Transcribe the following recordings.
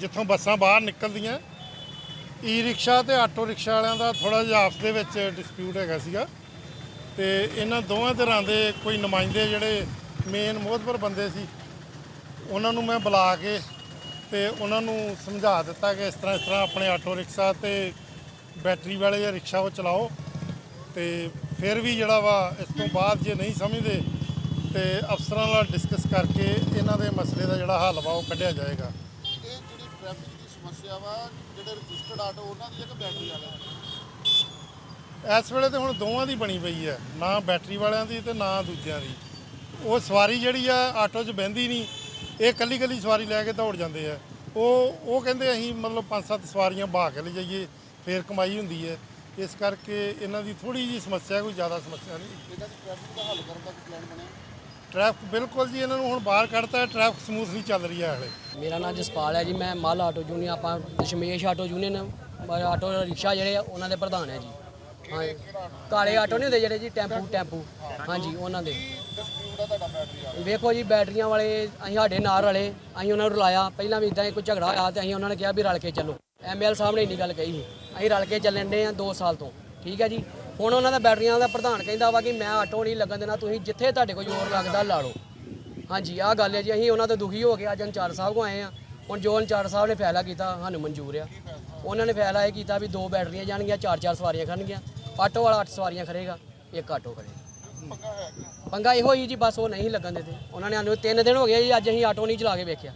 ਜਿੱਥੋਂ ਬੱਸਾਂ ਬਾਹਰ ਨਿਕਲਦੀਆਂ ਈ ਰਿਕਸ਼ਾ ਤੇ ਆਟੋ ਰਿਕਸ਼ਾ ਵਾਲਿਆਂ ਦਾ ਥੋੜਾ ਜਿਹਾ ਆਪਸ ਦੇ ਵਿੱਚ ਡਿਸਪਿਊਟ ਹੈਗਾ ਸੀਗਾ। ਤੇ ਇਹਨਾਂ ਦੋਵਾਂ ਧਿਰਾਂ ਦੇ ਕੋਈ ਨੁਮਾਇੰਦੇ ਜਿਹੜੇ ਮੇਨ ਮੋਹਤਬਰ ਬੰਦੇ ਸੀ, ਉਹਨਾਂ ਨੂੰ ਮੈਂ ਬੁਲਾ ਕੇ ਤੇ ਉਹਨਾਂ ਨੂੰ ਸਮਝਾ ਦਿੱਤਾ ਕਿ ਇਸ ਤਰ੍ਹਾਂ ਇਸ ਤਰ੍ਹਾਂ ਆਪਣੇ ਆਟੋ ਰਿਕਸ਼ਾ ਤੇ ਬੈਟਰੀ ਵਾਲੇ ਜਾਂ ਰਿਕਸ਼ਾ ਉਹ ਚਲਾਓ। ਤੇ ਫਿਰ ਵੀ ਜਿਹੜਾ ਵਾ ਇਸ ਤੋਂ ਬਾਅਦ ਜੇ ਨਹੀਂ ਸਮਝਦੇ ਤੇ ਅਫਸਰਾਂ ਨਾਲ ਡਿਸਕਸ ਕਰਕੇ ਇਹਨਾਂ ਦੇ ਮਸਲੇ ਦਾ ਜਿਹੜਾ ਹੱਲ ਵਾ ਉਹ ਕੱਢਿਆ ਜਾਏਗਾ। ਟ੍ਰੈਫਿਕ ਦੀ ਸਮੱਸਿਆ ਵਾ ਜਿਹੜੇ ਰਜਿਸਟਰਡ ਆਟੋ ਉਹਨਾਂ ਦੀ ਹੈ ਕਿ ਬੈਟਰੀ ਵਾਲਿਆਂ ਦੀ। ਇਸ ਵੇਲੇ ਤੇ ਹੁਣ ਦੋਵਾਂ ਦੀ ਬਣੀ ਪਈ ਹੈ ਨਾ ਬੈਟਰੀ ਵਾਲਿਆਂ ਦੀ ਤੇ ਨਾ ਦੂਜਿਆਂ ਦੀ। ਉਹ ਸਵਾਰੀ ਜਿਹੜੀ ਆ ਆਟੋ 'ਚ ਬਹਿੰਦੀ ਨਹੀਂ ਇਹ ਕੱਲੀ ਕੱਲੀ ਸਵਾਰੀ ਲੈ ਕੇ ਦੌੜ ਜਾਂਦੇ ਆ। ਉਹ ਉਹ ਕਹਿੰਦੇ ਅਸੀਂ ਮਤਲਬ ਪੰਜ ਸੱਤ ਸਵਾਰੀਆਂ ਬਹਾ ਕੇ ਲੈ ਜਾਈਏ ਫੇਰ ਕਮਾਈ ਹੁੰਦੀ ਹੈ। ਇਸ ਕਰਕੇ ਇਹਨਾਂ ਦੀ ਥੋੜੀ ਜੀ ਸਮੱਸਿਆ ਕੋਈ ਜ਼ਿਆਦਾ ਸਮੱਸਿਆ ਨਹੀਂ। ਇਹਨਾਂ ਦੀ ਟ੍ਰੈਫਿਕ ਦਾ ਹੱਲ ਕਰਨ ਦਾ ਪਲਾਨ ਬਣਿਆ? ਟ੍ਰੈਫਿਕ ਬਿਲਕੁਲ ਜੀ ਇਹਨਾਂ ਨੂੰ ਹੁਣ ਬਾਹਰ ਕੱਢਤਾ ਹੈ, ਟ੍ਰੈਫਿਕ ਸਮੂਥਲੀ ਚੱਲ ਰਹੀ ਹੈ ਹਲੇ। ਮੇਰਾ ਨਾਮ ਜਸਪਾਲ ਹੈ ਜੀ, ਮੈਂ ਮਲ ਆਟੋ ਯੂਨੀਅਨ, ਆਪਾਂ Dashmesh auto union auto rickshaw ਜਿਹੜੇ ਆ, ਉਹਨਾਂ ਦੇ ਪ੍ਰਧਾਨ ਹੈ ਜੀ। ਹਾਂ ਕਾਲੇ ਆਟੋ ਨਹੀਂ ਹੁੰਦੇ ਜਿਹੜੇ ਜੀ, ਟੈਂਪੂ ਟੈਂਪੂ। ਹਾਂਜੀ ਉਹਨਾਂ ਦੇ। ਵੇਖੋ ਜੀ, ਬੈਟਰੀਆਂ ਵਾਲੇ, ਅਸੀਂ ਸਾਡੇ ਨਾਲ ਰਲੇ, ਅਸੀਂ ਉਹਨਾਂ ਨੂੰ ਰਲਾਇਆ। ਪਹਿਲਾਂ ਵੀ ਇਦਾਂ ਹੀ ਕੋਈ ਝਗੜਾ ਹੋਇਆ ਤੇ ਅਸੀਂ ਉਹਨਾਂ ਨੇ ਕਿਹਾ ਵੀ ਰਲ ਕੇ ਚੱਲੋ। ਐਮਐਲ ਸਾਹਿਬ ਨੇ ਇੰਨੀ ਗੱਲ ਕਹੀ ਸੀ। ਅਸੀਂ ਰਲ ਕੇ ਚੱਲਣ ਦੇ ਆ 2 ਸਾਲ ਤੋਂ। ਠੀਕ ਹੈ ਜੀ? ਹੁਣ ਉਹਨਾਂ ਦਾ ਬੈਟਰੀਆਂ ਦਾ ਪ੍ਰਧਾਨ ਕਹਿੰਦਾ ਵਾ ਕਿ ਮੈਂ ਆਟੋ ਨਹੀਂ ਲੱਗਣ ਦੇਣਾ, ਤੁਸੀਂ ਜਿੱਥੇ ਤੁਹਾਡੇ ਕੋਲ ਜ਼ੋਰ ਲੱਗਦਾ ਲਾ ਲਓ। ਹਾਂਜੀ, ਆਹ ਗੱਲ ਹੈ ਜੀ, ਅਸੀਂ ਉਹਨਾਂ ਤੋਂ ਦੁਖੀ ਹੋ ਕੇ ਅੱਜ ਅੰਚਾਰ ਸਾਹਿਬ ਕੋ ਆਏ ਆ ਹੁਣ ਜੋ ਅੰਚਾਰ ਸਾਹਿਬ ਨੇ ਫੈਸਲਾ ਕੀਤਾ, ਸਾਨੂੰ ਮਨਜ਼ੂਰ ਆ। ਉਹਨਾਂ ਨੇ ਫੈਸਲਾ ਇਹ ਕੀਤਾ ਵੀ ਦੋ ਬੈਟਰੀਆਂ ਜਾਣਗੀਆਂ ਚਾਰ ਚਾਰ ਸਵਾਰੀਆਂ ਖੜਨਗੀਆਂ। ਆਟੋ ਵਾਲਾ ਅੱਠ ਸਵਾਰੀਆਂ ਖੜੇਗਾ, ਇੱਕ ਆਟੋ ਖੜੇਗਾ। ਪੰਗਾ ਇਹੋ ਹੀ ਜੀ, ਬਸ ਉਹ ਨਹੀਂ ਲੱਗਣ ਦਿੰਦੇ। ਉਹਨਾਂ ਨੇ ਸਾਨੂੰ ਤਿੰਨ ਦਿਨ ਹੋ ਗਏ ਜੀ, ਅੱਜ ਅਸੀਂ ਆਟੋ ਨਹੀਂ ਚਲਾ ਕੇ ਵੇਖਿਆ।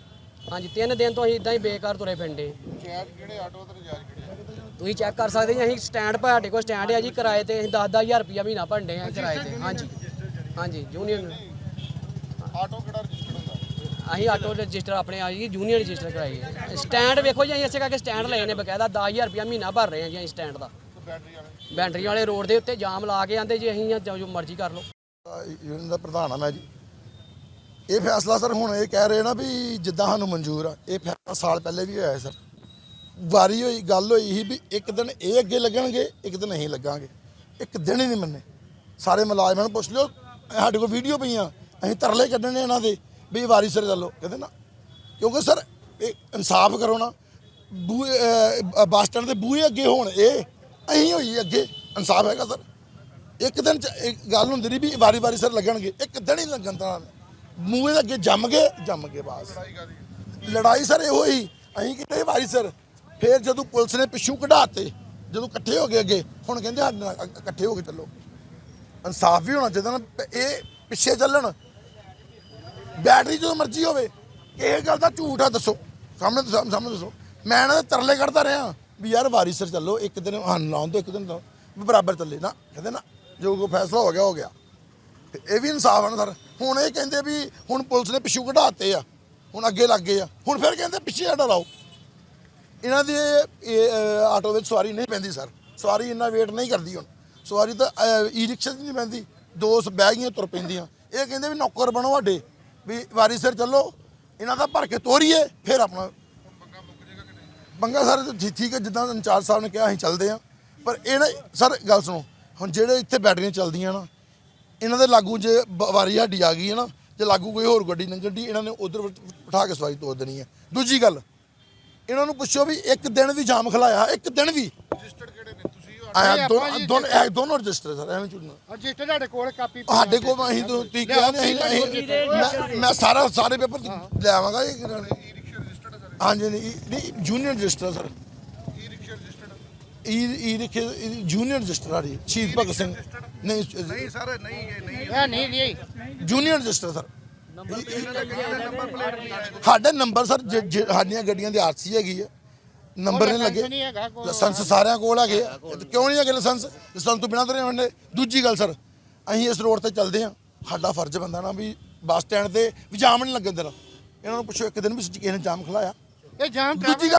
ਹਾਂਜੀ, ਤਿੰਨ ਦਿਨ ਤੋਂ ਅਸੀਂ ਇਦਾਂ ਹੀ ਬੇਕਾਰ ਤੁਰੇ ਫਿਰਦੇ। ਜਾਇਜ਼ ਕਿਹੜੇ, ਆਟੋ ਤੇ ਨਜਾਇਜ਼ ਕਿਹੜੇ ਤੁਸੀਂ ਚੈੱਕ ਕਰ ਸਕਦੇ ਜੀ ਅਸੀਂ ਸਟੈਂਡ ਪਰ ਸਾਡੇ ਕੋਲ ਸਟੈਂਡ ਹੈ ਜੀ ਕਿਰਾਏ ਤੇ ਅਸੀਂ 10-10000 ਰੁਪਇਆ ਮਹੀਨਾ ਭਰਦੇ ਆ ਕਿਰਾਏ ਤੇ। ਹਾਂਜੀ। ਹਾਂਜੀ ਯੂਨੀਅਨ ਆਟੋ ਕਿਹੜਾ ਰਜਿਸਟਰਡ ਹੁੰਦਾ? ਅਸੀਂ ਆਟੋ ਰਜਿਸਟਰ ਆਪਣੇ ਆ ਜੀ ਯੂਨੀਅਨ ਰਜਿਸਟਰ ਕਰਾਈ ਹੈ। ਸਟੈਂਡ ਵੇਖੋ ਜੀ ਅਸੀਂ ਇਸੇ ਕਰਕੇ ਸਟੈਂਡ ਲਏ ਨੇ ਬਕਾਇਦਾ 10000 ਰੁਪਇਆ ਮਹੀਨਾ ਭਰ ਰਹੇ ਹਾਂ ਜੀ ਅਸੀਂ ਸਟੈਂਡ ਦਾ। ਬੈਟਰੀ ਵਾਲੇ? ਬੈਟਰੀ ਵਾਲੇ ਰੋਡ ਦੇ ਉੱਤੇ ਜਾਮ ਲਾ ਕੇ ਆਂਦੇ ਜੀ ਅਸੀਂ ਜੋ ਜੋ ਮਰਜ਼ੀ ਕਰ ਲਓ। ਯੂਨੀਅਨ ਦਾ ਪ੍ਰਧਾਨ ਆ ਮੈਂ ਜੀ। ਇਹ ਫੈਸਲਾ ਸਰ ਹੁਣ ਇਹ ਕਹਿ ਰਹੇ ਨਾ ਵੀ ਜਿੱਦਾਂ ਸਾਨੂੰ ਮਨਜ਼ੂਰ ਆ ਇਹ ਫੈਸਲਾ ਸਾਲ ਪਹਿਲੇ ਵੀ ਹੋਇਆ ਹੈ ਸਰ। ਵਾਰੀ ਹੋਈ, ਗੱਲ ਹੋਈ ਸੀ ਵੀ ਇੱਕ ਦਿਨ ਇਹ ਅੱਗੇ ਲੱਗਣਗੇ, ਇੱਕ ਦਿਨ ਅਸੀਂ ਲੱਗਾਂਗੇ। ਇੱਕ ਦਿਨ ਹੀ ਨਹੀਂ ਮੰਨੇ। ਸਾਰੇ ਮੁਲਾਜ਼ਮਾਂ ਨੂੰ ਪੁੱਛ ਲਿਓ ਸਾਡੇ ਕੋਲ ਵੀਡੀਓ ਪਈਆਂ, ਅਸੀਂ ਤਰਲੇ ਕੱਢਣੇ ਇਹਨਾਂ ਦੇ, ਵੀ ਵਾਰੀ ਸਿਰ ਚੱਲੋ। ਕਹਿੰਦੇ ਨਾ, ਕਿਉਂਕਿ ਸਰ, ਇਹ ਇਨਸਾਫ ਕਰੋ ਨਾ। ਬੂਹੇ ਬੱਸ ਸਟੈਂਡ ਦੇ ਬੂਹੇ ਅੱਗੇ ਹੋਣ, ਇਹ ਅਸੀਂ ਹੋਈ ਅੱਗੇ, ਇਨਸਾਫ ਹੈਗਾ ਸਰ। ਇੱਕ ਦਿਨ ਚ ਇੱਕ ਗੱਲ ਹੁੰਦੀ ਰਹੀ ਵੀ ਵਾਰੀ ਵਾਰੀ ਸਰ ਲੱਗਣਗੇ, ਇੱਕ ਦਿਨ ਹੀ ਲੱਗਣ ਤਾਂ ਮੂਹੇ ਦੇ ਅੱਗੇ ਜੰਮ ਗਏ ਜੰਮ ਗਏ ਬਾਸ। ਲੜਾਈ ਸਰ ਇਹੋ ਹੀ, ਅਸੀਂ ਕਿਤੇ ਵਾਰੀ ਸਰ ਫਿਰ ਜਦੋਂ ਪੁਲਿਸ ਨੇ ਪਿੱਛੋਂ ਕਢਾਤੇ, ਜਦੋਂ ਇਕੱਠੇ ਹੋ ਗਏ ਅੱਗੇ, ਹੁਣ ਕਹਿੰਦੇ ਸਾਡੇ ਨਾਲ ਇਕੱਠੇ ਹੋ ਕੇ ਚੱਲੋ। ਇਨਸਾਫ ਵੀ ਹੋਣਾ ਚਾਹੀਦਾ ਨਾ ਇਹ ਪਿੱਛੇ ਚੱਲਣ। ਬੈਟਰੀ ਜਦੋਂ ਮਰਜ਼ੀ ਹੋਵੇ, ਇਹ ਗੱਲ ਦਾ ਝੂਠ ਆ, ਦੱਸੋ। ਸਾਹਮਣੇ ਸਾਹਮਣੇ ਦੱਸੋ। ਮੈਂ ਇਹਨਾਂ ਦੇ ਤਰਲੇ ਕੱਢਦਾ ਰਿਹਾ, ਵੀ ਯਾਰ ਵਾਰੀ ਸਰ ਚੱਲੋ, ਇੱਕ ਦਿਨ ਹਾਂ ਲਾਉਣ ਦੋ ਇੱਕ ਦਿਨ ਬਰਾਬਰ ਚੱਲੇ। ਨਾ, ਕਹਿੰਦੇ ਨਾ, ਜੋ ਕੋ ਫੈਸਲਾ ਹੋ ਗਿਆ ਹੋ ਗਿਆ। ਤੇ ਇਹ ਵੀ ਇਨਸਾਫ ਆ ਨਾ ਸਰ। ਹੁਣ ਇਹ ਕਹਿੰਦੇ ਵੀ ਹੁਣ ਪੁਲਿਸ ਨੇ ਪਿੱਛੋਂ ਕਢਾਤੇ ਆ, ਹੁਣ ਅੱਗੇ ਲੱਗ ਗਏ ਆ। ਹੁਣ ਫਿਰ ਕਹਿੰਦੇ ਪਿੱਛੇ ਸਾਡਾ ਲਾਓ। ਇਹਨਾਂ ਦੇ ਆਟੋ ਵਿੱਚ ਸਵਾਰੀ ਨਹੀਂ ਪੈਂਦੀ, ਸਰ। ਸਵਾਰੀ ਇੰਨਾ ਵੇਟ ਨਹੀਂ ਕਰਦੀ ਹੁਣ। ਸਵਾਰੀ ਤਾਂ ਈ ਰਿਕਸ਼ਾ 'ਚ ਨਹੀਂ ਪੈਂਦੀ। ਦੋ ਸ- ਬਹਿ ਗਈਆਂ, ਤੁਰ ਪੈਂਦੀਆਂ। ਇਹ ਕਹਿੰਦੇ ਵੀ ਨੌਕਰ ਬਣੋ ਸਾਡੇ। ਵੀ ਵਾਰੀ ਸਿਰ ਚੱਲੋ, ਇਹਨਾਂ ਦਾ ਭਰ ਕੇ ਤੋਰੀਏ, ਫਿਰ ਆਪਣਾ ਪੰਗਾ ਸਰ ਠੀਕ- ਹੈ, ਜਿੱਦਾਂ ਇੰਚਾਰਜ ਸਾਹਿਬ ਨੇ ਕਿਹਾ, ਅਸੀਂ ਚੱਲਦੇ ਆ ਪਰ ਇਹ ਨਾ, ਸਰ, ਗੱਲ ਸੁਣੋ, ਹੁਣ ਜਿਹੜੇ ਇੱਥੇ ਬੈਟਰੀਆਂ ਚੱਲਦੀਆਂ ਨਾ, ਇਹਨਾਂ ਦੇ ਲਾਗੂ ਜੇ ਵਾਰੀ ਸਾਡੀ ਆ ਗਈ ਹੈ ਨਾ, ਜੇ ਲਾਗੂ ਕੋਈ ਹੋਰ ਗੱਡੀ ਲੰਘਣ ਦੀ, ਇਹਨਾਂ ਨੇ ਉਧਰ ਬਿਠਾ ਕੇ ਸਵਾਰੀ ਤੋਰ ਦੇਣੀ ਹੈ। ਦੂਜੀ ਗੱਲ ਇਹਨਾਂ ਨੂੰ ਪੁੱਛੋ ਵੀ ਇੱਕ ਦਿਨ ਵੀ ਜਾਮ ਖਲਾਇਆ ਇੱਕ ਦਿਨ ਵੀ। ਰਜਿਸਟਰਡ ਕਿਹੜੇ ਨੇ? ਤੁਸੀਂ ਆਇਆ ਦੋਨੋਂ ਦੋਨੋਂ ਇਹ ਦੋਨੋਂ ਰਜਿਸਟਰ ਸਰ ਐਵੇਂ ਝੂਠ ਰਜਿਸਟਰ ਤੁਹਾਡੇ ਕੋਲ ਕਾਪੀ ਸਾਡੇ ਕੋਲ ਅਸੀਂ ਤੋਂ ਤੁਸੀਂ ਕਿਹਾ ਨਹੀਂ ਅਸੀਂ ਅਸੀਂ- ਮੈਂ- ਮੈਂ ਸਾਰਾ ਸਾਰੇ ਪੇਪਰ ਲੈ ਆਵਾਂਗਾ ਇਹ ਕਿਹੜਾ ਨੇ। ਈ ਰਿਕਸ਼ਾ ਰਜਿਸਟਰਡ ਹੈ ਸਾਰੇ। ਹਾਂਜੀ ਨਹੀਂ ਨਹੀਂ junior register sir. E rickshaw registered e e rickshaw junior register ਆ ਰਹੀ ਸ਼ਹੀਦ ਭਗਤ ਸਿੰਘ। ਨਹੀਂ ਨਹੀਂ ਸਰ ਨਹੀਂ ਇਹ ਨਹੀਂ ਇਹ ਨਹੀਂ ਨਹੀਂ। Junior register sir. ਸਾਡੇ ਨੰਬਰ ਸਰ ਸਾਡੀਆਂ ਗੱਡੀਆਂ ਦੀ ਆਰਸੀ ਹੈਗੀ ਆ ਨੰਬਰ ਨਹੀਂ ਲੱਗੇ। ਲਾਇਸੈਂਸ ਸਾਰਿਆਂ ਕੋਲ ਹੈਗੇ ਕਿਉਂ ਨਹੀਂ ਹੈਗੇ ਲਾਇਸੈਂਸ? ਲਾਇਸੈਂਸ ਤੋਂ ਬਿਨਾਂ ਤਾਂ ਨਹੀਂ ਹੁੰਦੇ। ਦੂਜੀ ਗੱਲ ਸਰ ਅਸੀਂ ਇਸ ਰੋਡ ਤੇ ਚੱਲਦੇ ਆ ਸਾਡਾ ਫਰਜ਼ ਬੰਦਾ ਨਾ ਵੀ ਬੱਸ ਸਟੈਂਡ ਤੇ ਵੀ ਜਾਮ ਨਹੀਂ ਲੱਗਣ ਦੇਣਾ। ਇਹਨਾਂ ਨੂੰ ਪੁੱਛੋ ਇੱਕ ਦਿਨ ਵੀ ਕਿਸੇ ਨੇ ਜਾਮ ਖਲਾਇਆ। ਇਹ ਜਾਮ ਦੂਜੀ ਗੱਲ